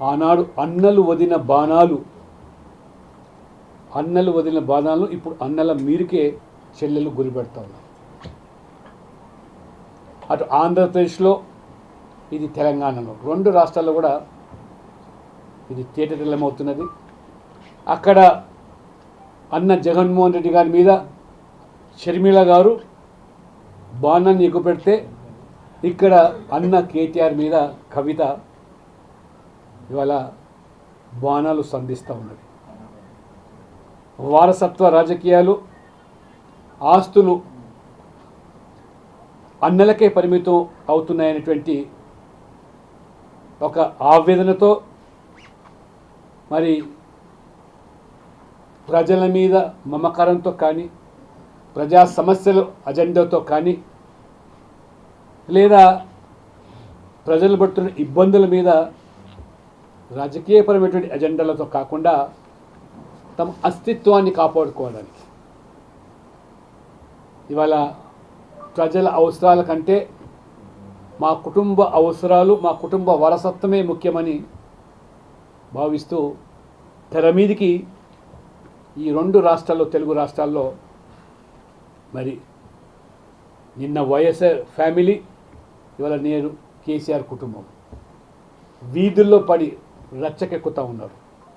ఆనాడు అన్నలు వదిన బాణాలు అన్నలు వదిలిన బాణాలను ఇప్పుడు అన్నల మీరికే చెల్లెలు గురిపెడతా ఉన్నారు. అటు ఆంధ్రప్రదేశ్లో ఇది తెలంగాణలో రెండు రాష్ట్రాల్లో కూడా ఇది తేటతెల్లమవుతున్నది. అక్కడ అన్న జగన్మోహన్ రెడ్డి గారి మీద షర్మిల గారు బాణాన్ని ఎగుపెడితే ఇక్కడ అన్న కేటీఆర్ మీద కవిత ఇవాళ బాణాలు సంధిస్తూ ఉన్నది. వారసత్వ రాజకీయాలు ఆస్తులు అన్నలకే పరిమితం అవుతున్నాయనేటువంటి ఒక ఆవేదనతో మరి ప్రజల మీద మమకారంతో కానీ ప్రజా సమస్యలు అజెండాతో కానీ లేదా ప్రజలు పడుతున్న ఇబ్బందుల మీద రాజకీయపరమైనటువంటి ఎజెండాలతో కాకుండా తమ అస్తిత్వాన్ని కాపాడుకోవడానికి. ఇవాళ ప్రజల అవసరాల కంటే మా కుటుంబ అవసరాలు మా కుటుంబ వారసత్వమే ముఖ్యమని భావిస్తూ తెర మీదికి ఈ రెండు రాష్ట్రాల్లో తెలుగు రాష్ట్రాల్లో మరి నిన్న వైఎస్ఆర్ ఫ్యామిలీ ఇవాళ నేరు కేసీఆర్ కుటుంబం. వీధుల్లో పడి రచ్చకెక్కుతూ ఉన్నారు.